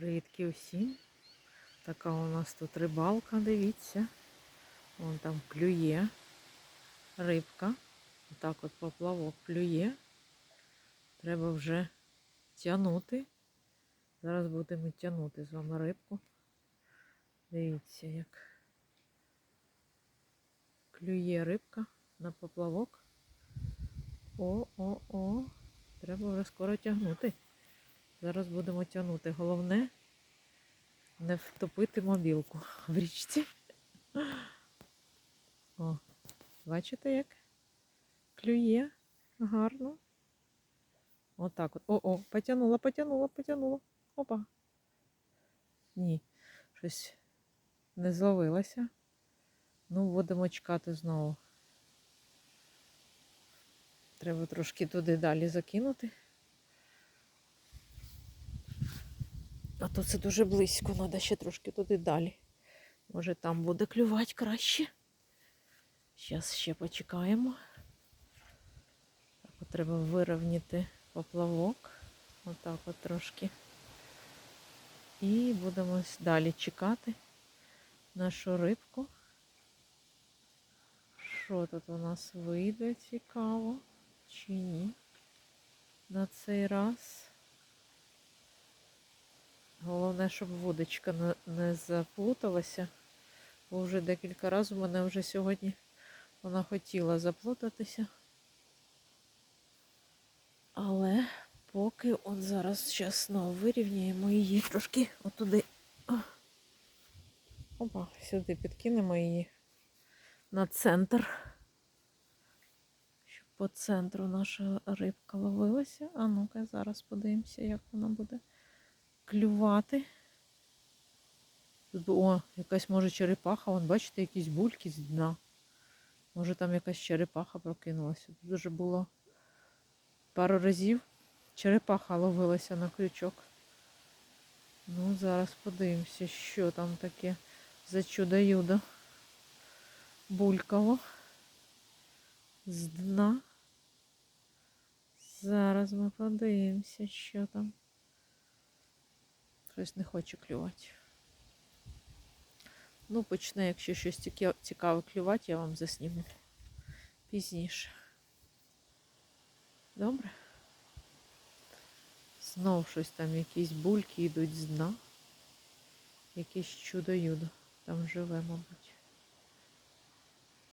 Привітки усім. Така у нас тут рибалка, дивіться. Вон там клює рибка. Отак от поплавок клює. Треба вже тягнути. Зараз будемо тягнути з вами рибку. Дивіться, як клює рибка на поплавок. О-о-о. Треба вже скоро тягнути. Зараз будемо тягнути. Головне не втопити мобілку в річці. О, бачите, як клює гарно. Отак от. О-о, потягнула, потягнула, потягнула. Опа. Ні, щось не зловилася. Ну, будемо чекати знову. Треба трошки туди далі закинути. А то це дуже близько, треба ще трошки туди далі. Може там буде клювати краще. Зараз ще почекаємо. Треба вирівняти поплавок. Отак от трошки. І будемо далі чекати нашу рибку. Що тут у нас вийде цікаво чи ні? На цей раз. Головне, щоб вудочка не, заплуталася. Бо вже декілька разів мене вже сьогодні вона хотіла заплутатися. Але поки от зараз знову вирівняємо її трошки отуди. Опа, сюди підкинемо її на центр. Щоб по центру наша рибка ловилася. А ну-ка, зараз подивимося, як вона буде клювати. Тут, о, якась може черепаха, вон, бачите, якісь бульки з дна. Може там якась черепаха прокинулася. Тут вже було пару разів. Черепаха ловилася на крючок. Ну, зараз подивимося, що там таке за чудо-юдо. Булькало з дна. Зараз ми подивимося, що там. Щось не хоче клювати. Ну, почне, якщо щось цікаве клювати, я вам засніму пізніше. Добре? Знов щось там, якісь бульки йдуть з дна. Якесь чудо-юдо. Там живе, мабуть.